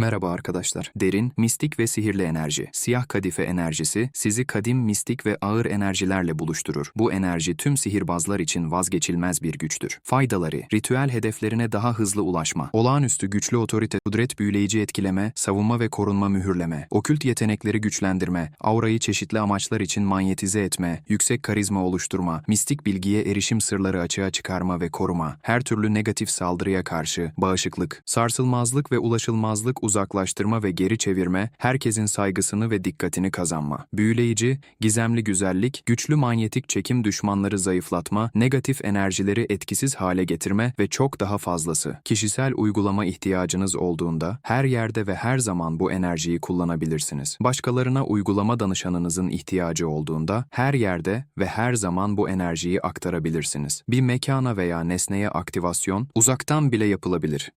Merhaba arkadaşlar. Derin, mistik ve sihirli enerji. Siyah kadife enerjisi sizi kadim, mistik ve ağır enerjilerle buluşturur. Bu enerji tüm sihirbazlar için vazgeçilmez bir güçtür. Faydaları, ritüel hedeflerine daha hızlı ulaşma, olağanüstü güçlü otorite, kudret büyüleyici etkileme, savunma ve korunma mühürleme, okült yetenekleri güçlendirme, aurayı çeşitli amaçlar için manyetize etme, yüksek karizma oluşturma, mistik bilgiye erişim sırları açığa çıkarma ve koruma, her türlü negatif saldırıya karşı bağışıklık, sarsılmazlık ve ulaşılmazlık uzaklaştırma ve geri çevirme, herkesin saygısını ve dikkatini kazanma. Büyüleyici, gizemli güzellik, güçlü manyetik çekim düşmanları zayıflatma, negatif enerjileri etkisiz hale getirme ve çok daha fazlası. Kişisel uygulama ihtiyacınız olduğunda her yerde ve her zaman bu enerjiyi kullanabilirsiniz. Başkalarına uygulama danışanınızın ihtiyacı olduğunda her yerde ve her zaman bu enerjiyi aktarabilirsiniz. Bir mekana veya nesneye aktivasyon uzaktan bile yapılabilir.